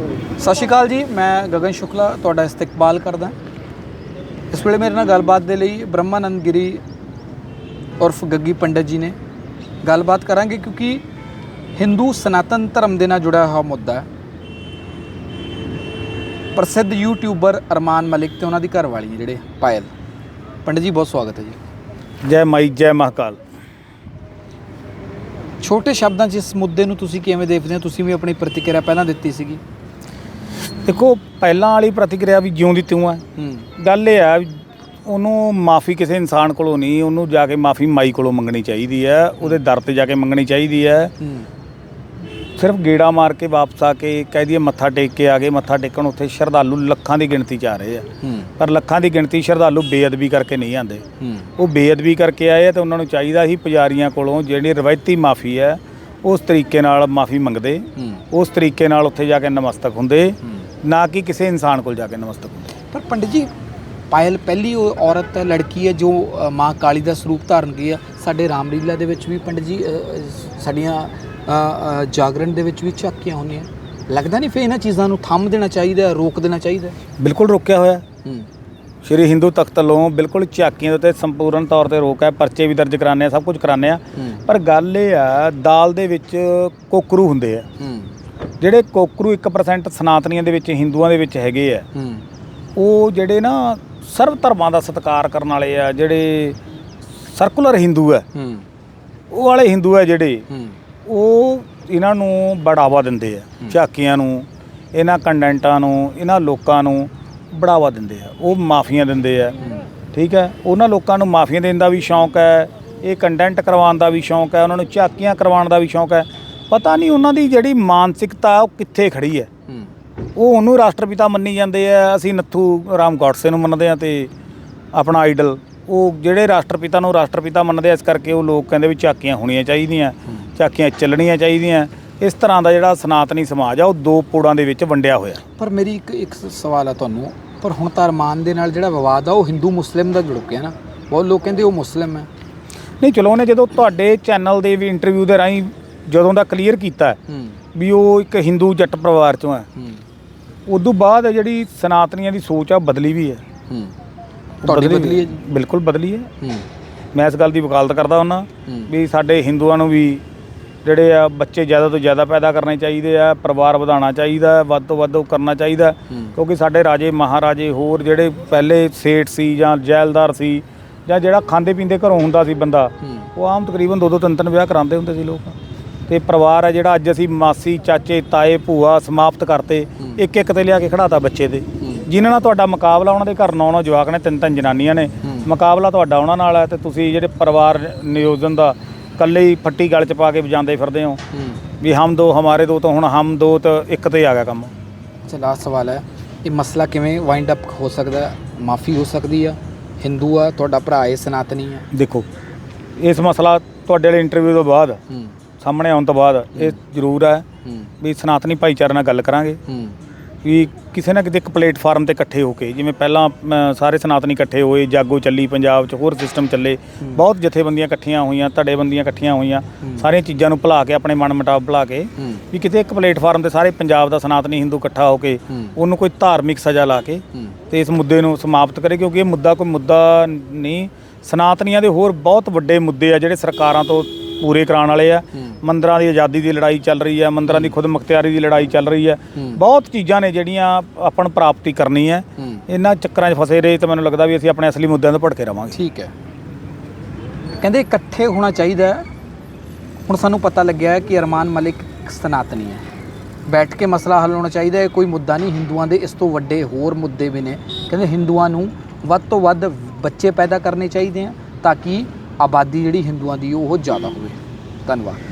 ਸਤਿ ਸ਼੍ਰੀ ਅਕਾਲ ਜੀ ਮੈਂ ਗਗਨ ਸ਼ੁਕਲਾ ਤੁਹਾਡਾ ਇਸਤਕਬਾਲ ਕਰਦਾ। ਇਸ ਵੇਲੇ ਮੇਰੇ ਨਾਲ ਗੱਲਬਾਤ ਦੇ ਲਈ ਬ੍ਰਹਮਾਨੰਦ ਗਿਰੀ ਉਰਫ ਗੱਗੀ ਪੰਡਤ ਜੀ ਨੇ। ਗੱਲਬਾਤ ਕਰਾਂਗੇ ਕਿਉਂਕਿ ਹਿੰਦੂ ਸਨਾਤਨ ਧਰਮ ਦੇ ਨਾਲ ਜੁੜਿਆ ਹੋਇਆ ਮੁੱਦਾ ਹੈ। ਪ੍ਰਸਿੱਧ ਯੂਟਿਊਬਰ ਅਰਮਾਨ ਮਲਿਕ ਤੇ ਉਹਨਾਂ ਦੀ ਘਰਵਾਲੀ ਜਿਹੜੇ ਪਾਇਲ। ਪੰਡਤ ਜੀ ਬਹੁਤ ਸਵਾਗਤ ਹੈ ਜੀ। ਜੈ ਮਾਈ ਜੈ ਮਹਾਕਾਲ। ਛੋਟੇ ਸ਼ਬਦਾਂ 'ਚ ਇਸ ਮੁੱਦੇ ਨੂੰ ਤੁਸੀਂ ਕਿਵੇਂ ਦੇਖਦੇ ਹੋ? ਤੁਸੀਂ ਵੀ ਆਪਣੀ ਪ੍ਰਤੀਕਿਰਿਆ ਪਹਿਲਾਂ ਦਿੱਤੀ ਸੀਗੀ। ਦੇਖੋ ਪਹਿਲਾਂ ਵਾਲੀ ਪ੍ਰਤੀਕਿਰਿਆ ਵੀ ਜਿਉਂ ਦੀ ਤਿਉਂ ਹੈ। ਗੱਲ ਇਹ ਆ ਉਹਨੂੰ ਮਾਫੀ ਕਿਸੇ ਇਨਸਾਨ ਕੋਲੋਂ ਨਹੀਂ ਉਹਨੂੰ ਜਾ ਕੇ ਮਾਫੀ ਮਾਈ ਕੋਲੋਂ ਮੰਗਣੀ ਚਾਹੀਦੀ ਹੈ ਉਹਦੇ ਦਰ ਤੇ ਜਾ ਕੇ ਮੰਗਣੀ ਚਾਹੀਦੀ ਹੈ। ਸਿਰਫ ਗੇੜਾ ਮਾਰ ਕੇ ਵਾਪਸ ਆ ਕੇ ਕਹਿ ਦਈਏ ਮੱਥਾ ਟੇਕ ਕੇ ਆ ਗਏ ਮੱਥਾ ਟੇਕਣ ਉੱਥੇ ਸ਼ਰਧਾਲੂ ਲੱਖਾਂ ਦੀ ਗਿਣਤੀ 'ਚ ਆ ਰਹੇ ਆ। ਪਰ ਲੱਖਾਂ ਦੀ ਗਿਣਤੀ ਸ਼ਰਧਾਲੂ ਬੇਅਦਬੀ ਕਰਕੇ ਨਹੀਂ ਆਉਂਦੇ। ਹੂੰ। ਉਹ ਬੇਅਦਬੀ ਕਰਕੇ ਆਏ ਆ ਤੇ ਉਹਨਾਂ ਨੂੰ ਚਾਹੀਦਾ ਸੀ ਪੁਜਾਰੀਆਂ ਕੋਲੋਂ ਜਿਹੜੀ ਰਵਾਇਤੀ ਮਾਫੀ ਹੈ ਉਸ ਤਰੀਕੇ ਨਾਲ ਮਾਫੀ ਮੰਗਦੇ। ਉਸ ਤਰੀਕੇ ਨਾਲ ਉੱਥੇ ਜਾ ਕੇ ਨਮਸਤਕ ਹੁੰਦੇ। ਨਾ ਕਿ ਕਿਸੇ ਇਨਸਾਨ ਕੋਲ ਜਾ ਕੇ ਨਮਸਤਕ ਹੁੰਦੇ ਪਰ ਪੰਡਿਤ ਜੀ ਪਾਇਲ ਪਹਿਲੀ ਉਹ ਔਰਤ ਹੈ ਲੜਕੀ ਹੈ ਜੋ ਅ, ਮਾਂ ਕਾਲੀ ਦਾ ਸਰੂਪ ਧਾਰਨ ਕੀ ਹੈ। ਸਾਡੇ ਰਾਮਲੀਲਾ ਦੇ ਵਿੱਚ ਵੀ ਪੰਡਿਤ ਜੀ ਅ, ਅ, ਸਾਡੀਆਂ ਅ, ਅ, ਜਾਗਰਣ ਦੇ ਵਿੱਚ ਵੀ ਝਾਕੀਆਂ ਹੁੰਦੀਆਂ। ਲੱਗਦਾ ਨਹੀਂ ਫੇ ਇਹਨਾਂ ਚੀਜ਼ਾਂ ਨੂੰ ਥੰਮ ਦੇਣਾ ਚਾਹੀਦਾ ਹੈ, ਰੋਕ ਦੇਣਾ ਚਾਹੀਦਾ ਹੈ? ਬਿਲਕੁਲ ਰੋਕਿਆ ਹੋਇਆ ਹੈ। ਹੂੰ। ਸ਼੍ਰੀ ਹਿੰਦੂ ਤਖਤ ਵੱਲੋਂ ਬਿਲਕੁਲ ਝਾਕੀਆਂ ਦੇ ਉੱਤੇ ਸੰਪੂਰਨ ਤੌਰ ਤੇ ਰੋਕ ਹੈ। ਪਰਚੇ ਵੀ ਦਰਜ ਕਰਾਣੇ ਆ ਸਭ ਕੁਝ ਕਰਾਣੇ ਆ ਹੂੰ। ਪਰ ਗੱਲ ਇਹ ਆ ਦਾਲ ਦੇ ਵਿੱਚ ਕੋਕਰੂ ਹੁੰਦੇ ਆ। ਹੂੰ। ਜਿਹੜੇ ਕੋਕਰੂ 1% ਸਨਾਤਨੀਆਂ ਦੇ ਵਿੱਚ ਹਿੰਦੂਆਂ ਦੇ ਵਿੱਚ ਹੈਗੇ ਆ ਹੂੰ। ਉਹ ਜਿਹੜੇ ਨਾ ਸਰਵ ਧਰਮਾਂ ਦਾ ਸਤਿਕਾਰ ਕਰਨ ਵਾਲੇ ਆ ਜਿਹੜੇ ਸਰਕੂਲਰ ਹਿੰਦੂ ਆ ਹੂੰ। ਉਹ ਵਾਲੇ ਹਿੰਦੂ ਆ ਜਿਹੜੇ ਉਹ ਇਹਨਾਂ ਨੂੰ ਬੜਾਵਾ ਦਿੰਦੇ ਆ ਝਾਕੀਆਂ ਨੂੰ ਇਹਨਾਂ ਕੰਡੈਂਟਾਂ ਨੂੰ ਇਹਨਾਂ ਲੋਕਾਂ ਨੂੰ ਬੜਾਵਾ ਦਿੰਦੇ ਆ ਉਹ ਮਾਫੀਆਂ ਦਿੰਦੇ ਆ ਠੀਕ ਹੈ ਉਹਨਾਂ ਲੋਕਾਂ ਨੂੰ ਮਾਫੀਆਂ ਦੇਣ ਦਾ ਵੀ ਸ਼ੌਂਕ ਹੈ ਇਹ ਕੰਟੈਂਟ ਕਰਵਾਉਣ ਦਾ ਵੀ ਸ਼ੌਂਕ ਹੈ ਉਹਨਾਂ ਨੂੰ ਝਾਕੀਆਂ ਕਰਵਾਉਣ ਦਾ ਵੀ ਸ਼ੌਂਕ ਹੈ ਪਤਾ ਨਹੀਂ ਉਹਨਾਂ ਦੀ ਜਿਹੜੀ ਮਾਨਸਿਕਤਾ ਉਹ ਕਿੱਥੇ ਖੜੀ ਹੈ। ਉਹ ਉਹਨੂੰ ਰਾਸ਼ਟਰਪਿਤਾ ਮੰਨੀ ਜਾਂਦੇ ਆ। ਅਸੀਂ ਨੱਥੂ ਰਾਮ ਗੌਡਸੇ ਨੂੰ ਮੰਨਦੇ ਆ ਤੇ ਆਪਣਾ ਆਈਡਲ। ਉਹ ਜਿਹੜੇ ਰਾਸ਼ਟਰਪਿਤਾ ਨੂੰ ਰਾਸ਼ਟਰਪਿਤਾ ਮੰਨਦੇ ਆ ਇਸ ਕਰਕੇ ਉਹ ਲੋਕ ਕਹਿੰਦੇ ਵੀ ਝਾਕੀਆਂ ਹੋਣੀਆਂ ਚਾਹੀਦੀਆਂ ਝਾਕੀਆਂ ਚੱਲਣੀਆਂ ਚਾਹੀਦੀਆਂ। ਇਸ ਤਰ੍ਹਾਂ ਦਾ ਜਿਹੜਾ ਸਨਾਤਨੀ ਸਮਾਜ ਆ ਉਹ ਦੋ ਪੋੜਾਂ ਦੇ ਵਿੱਚ ਵੰਡਿਆ ਹੋਇਆ। ਪਰ ਮੇਰੀ ਇੱਕ ਇੱਕ ਸਵਾਲ ਹੈ ਤੁਹਾਨੂੰ। ਪਰ ਹੁਣ ਤਾਂ ਅਰਮਾਨ ਦੇ ਨਾਲ ਜਿਹੜਾ ਵਿਵਾਦ ਆ ਉਹ ਹਿੰਦੂ ਮੁਸਲਿਮ ਦਾ ਜੁੜ ਗਿਆ ਨਾ। ਬਹੁਤ ਲੋਕ ਕਹਿੰਦੇ ਉਹ ਮੁਸਲਿਮ ਹੈ। ਨਹੀਂ ਚਲੋ ਉਹਨੇ ਜਦੋਂ ਤੁਹਾਡੇ ਚੈਨਲ ਦੇ ਵੀ ਇੰਟਰਵਿਊ ਦੇ ਰਾਹੀਂ ਜਦੋਂ ਦਾ ਕਲੀਅਰ ਕੀਤਾ ਹੂੰ ਵੀ ਉਹ ਇੱਕ ਹਿੰਦੂ ਜੱਟ ਪਰਿਵਾਰ ਚੋਂ ਹੈ। ਹੂੰ। ਉਦੋਂ ਬਾਅਦ ਜਿਹੜੀ ਸਨਾਤਨੀਆਂ ਦੀ ਸੋਚ ਆ ਬਦਲੀ ਵੀ ਹੈ। ਹੂੰ। ਤੁਹਾਡੀ ਬਦਲੀ ਹੈ ਬਿਲਕੁਲ ਬਦਲੀ ਹੈ। ਹੂੰ। ਮੈਂ ਇਸ ਗੱਲ ਦੀ ਵਕਾਲਤ ਕਰਦਾ ਹੂੰ। ਵੀ ਸਾਡੇ ਹਿੰਦੂਆਂ ਨੂੰ ਵੀ ਜਿਹੜੇ ਆ ਬੱਚੇ ਜ਼ਿਆਦਾ ਤੋਂ ਜ਼ਿਆਦਾ ਪੈਦਾ ਕਰਨੇ ਚਾਹੀਦੇ ਆ ਪਰਿਵਾਰ ਵਧਾਉਣਾ ਚਾਹੀਦਾ ਹੈ, ਵੱਧ ਤੋਂ ਵੱਧ ਉਹ ਕਰਨਾ ਚਾਹੀਦਾ। ਹੂੰ। ਕਿਉਂਕਿ ਸਾਡੇ ਰਾਜੇ ਮਹਾਰਾਜੇ ਹੋਰ ਜਿਹੜੇ ਪਹਿਲੇ ਸੇਠ ਸੀ ਜਾਂ ਜੈਲਦਾਰ ਸੀ ਜਾਂ ਜਿਹੜਾ ਖਾਂਦੇ ਪੀਂਦੇ ਘਰੋਂ ਹੁੰਦਾ ਸੀ ਬੰਦਾ ਹੂੰ। ਉਹ ਆਮ ਤਕਰੀਬਨ ਦੋ ਦੋ ਤਿੰਨ ਤਿੰਨ ਵਿਆਹ ਕਰਾਉਂਦੇ ਹੁੰਦੇ ਸੀ ਲੋਕ। ਤੇ ਪਰਿਵਾਰ ਹੈ ਜਿਹੜਾ ਅੱਜ ਅਸੀਂ ਮਾਸੀ ਚਾਚੇ ਤਾਏ ਭੂਆ ਸਮਾਪਤ ਕਰਤੇ। ਇੱਕ ਇੱਕ ਤੇ ਲਿਆ ਕੇ ਖੜਾਤਾ ਬੱਚੇ ਦੇ। ਜਿਨ੍ਹਾਂ ਨਾਲ ਤੁਹਾਡਾ ਮੁਕਾਬਲਾ ਉਹਨਾਂ ਦੇ ਘਰ ਨੌ ਨੌ ਜਵਾਕ ਨੇ ਤਿੰਨ ਤਿੰਨ ਜਨਾਨੀਆਂ ਨੇ। ਮੁਕਾਬਲਾ ਤੁਹਾਡਾ ਉਹਨਾਂ ਨਾਲ ਹੈ ਤੇ ਤੁਸੀਂ ਜਿਹੜੇ ਪਰਿਵਾਰ ਨਿਯੋਜਨ ਦਾ ਇਕੱਲੇ ਹੀ ਫੱਟੀ ਗਲ ਚ ਪਾ ਕੇ ਵਜਾਉਂਦੇ ਫਿਰਦੇ ਹੋ। ਵੀ ਹਮ ਦੋ ਹਮਾਰੇ ਦੋ ਤਾਂ ਹੁਣ ਹਮ ਦੋ ਤਾਂ ਇੱਕ ਤੇ ਆ ਗਿਆ ਕੰਮ। ਅੱਛਾ ਲਾਸਟ ਸਵਾਲ ਹੈ। ਇਹ ਮਸਲਾ ਕਿਵੇਂ ਵਾਈਂਡ ਅਪ ਹੋ ਸਕਦਾ? ਮਾਫੀ ਹੋ ਸਕਦੀ ਆ? ਹਿੰਦੂ ਆ ਤੁਹਾਡਾ ਭਰਾ ਹੈ ਸਨਾਤਨੀ ਆ। ਦੇਖੋ ਇਸ ਮਸਲਾ ਤੁਹਾਡੇ ਵਾਲੇ ਇੰਟਰਵਿਊ ਤੋਂ ਬਾਅਦ ਸਾਹਮਣੇ ਆਉਣ ਤੋਂ ਬਾਅਦ ਇਹ ਜ਼ਰੂਰ ਹੈ ਵੀ ਸਨਾਤਨੀ ਭਾਈਚਾਰੇ ਨਾਲ ਗੱਲ ਕਰਾਂਗੇ। ਵੀ ਕਿਸੇ ਨਾ ਕਿਤੇ ਇੱਕ ਪਲੇਟਫਾਰਮ ਤੇ ਇਕੱਠੇ ਹੋ ਕੇ ਜਿਵੇਂ ਪਹਿਲਾਂ ਸਾਰੇ ਸਨਾਤਨੀ ਇਕੱਠੇ ਹੋਏ ਜਾਗੋ ਚੱਲੀ ਪੰਜਾਬ 'ਚ ਹੋਰ ਸਿਸਟਮ ਚੱਲੇ ਬਹੁਤ ਜਥੇਬੰਦੀਆਂ ਇਕੱਠੀਆਂ ਹੋਈਆਂ ਧੜੇਬੰਦੀਆਂ ਇਕੱਠੀਆਂ ਹੋਈਆਂ ਸਾਰੀਆਂ ਚੀਜ਼ਾਂ ਨੂੰ ਭੁਲਾ ਕੇ ਆਪਣੇ ਮਨ ਮੁਤਾਬ ਭੁਲਾ ਕੇ ਵੀ ਕਿਤੇ ਇੱਕ ਪਲੇਟਫਾਰਮ ਤੇ ਸਾਰੇ ਪੰਜਾਬ ਦਾ ਸਨਾਤਨੀ ਹਿੰਦੂ ਇਕੱਠਾ ਹੋ ਕੇ। ਉਹਨੂੰ ਕੋਈ ਧਾਰਮਿਕ ਸਜ਼ਾ ਲਾ ਕੇ ਤੇ ਇਸ ਮੁੱਦੇ ਨੂੰ ਸਮਾਪਤ ਕਰੇ ਕਿਉਂਕਿ ਇਹ ਮੁੱਦਾ ਕੋਈ ਮੁੱਦਾ ਨਹੀਂ। ਸਨਾਤਨੀਆਂ ਦੇ ਹੋਰ ਬਹੁਤ ਵੱਡੇ ਮੁੱਦੇ ਆ ਜਿਹੜੇ ਸਰਕਾਰਾਂ ਤੋਂ ਪੂਰੇ ਕਰਾਉਣ ਵਾਲੇ ਆ। ਮੰਦਰਾਂ ਦੀ ਆਜ਼ਾਦੀ ਦੀ ਲੜਾਈ ਚੱਲ ਰਹੀ ਹੈ ਮੰਦਰਾਂ ਦੀ ਖੁਦ ਮੁਖਤਿਆਰੀ ਦੀ ਲੜਾਈ ਚੱਲ ਰਹੀ ਹੈ। ਬਹੁਤ ਚੀਜ਼ਾਂ ਨੇ ਜਿਹੜੀਆਂ ਆਪਾਂ ਨੂੰ ਪ੍ਰਾਪਤੀ ਕਰਨੀ ਹੈ। ਇਹਨਾਂ ਚੱਕਰਾਂ 'ਚ ਫਸੇ ਰਹੇ ਤਾਂ ਮੈਨੂੰ ਲੱਗਦਾ ਵੀ ਅਸੀਂ ਆਪਣੇ ਅਸਲੀ ਮੁੱਦਿਆਂ ਤੋਂ ਭਟਕੇ ਰਵਾਂਗੇ। ਠੀਕ ਹੈ। ਕਹਿੰਦੇ ਇਕੱਠੇ ਹੋਣਾ ਚਾਹੀਦਾ। ਹੁਣ ਸਾਨੂੰ ਪਤਾ ਲੱਗਿਆ ਕਿ ਅਰਮਾਨ ਮਲਿਕ ਸਨਾਤਨੀ ਹੈ। ਬੈਠ ਕੇ ਮਸਲਾ ਹੱਲ ਹੋਣਾ ਚਾਹੀਦਾ ਹੈ। ਕੋਈ ਮੁੱਦਾ ਨਹੀਂ। ਹਿੰਦੂਆਂ ਦੇ ਇਸ ਤੋਂ ਵੱਡੇ ਹੋਰ ਮੁੱਦੇ ਵੀ ਨੇ। ਕਹਿੰਦੇ ਹਿੰਦੂਆਂ ਨੂੰ ਵੱਧ ਤੋਂ ਵੱਧ ਬੱਚੇ ਪੈਦਾ ਕਰਨੇ ਚਾਹੀਦੇ ਆ ਤਾਂ ਕਿ ਆਬਾਦੀ ਜਿਹੜੀ ਹਿੰਦੂਆਂ ਦੀ ਉਹ ਜ਼ਿਆਦਾ ਹੋਵੇ। ਧੰਨਵਾਦ।